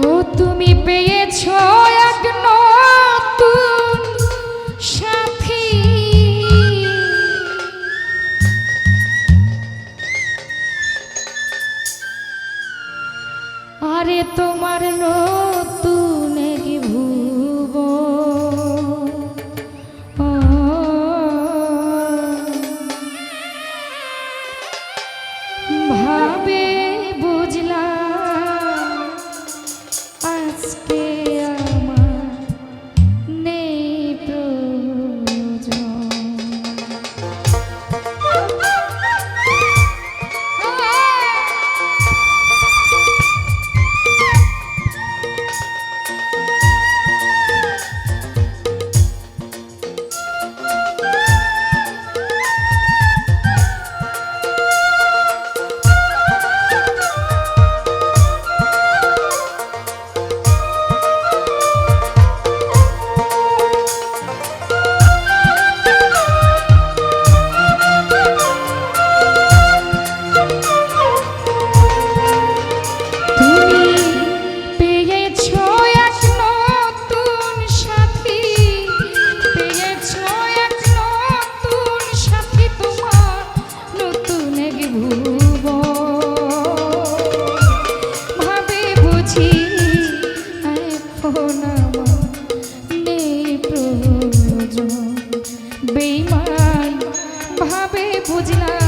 ও তুমি পেয়েছ Cristina.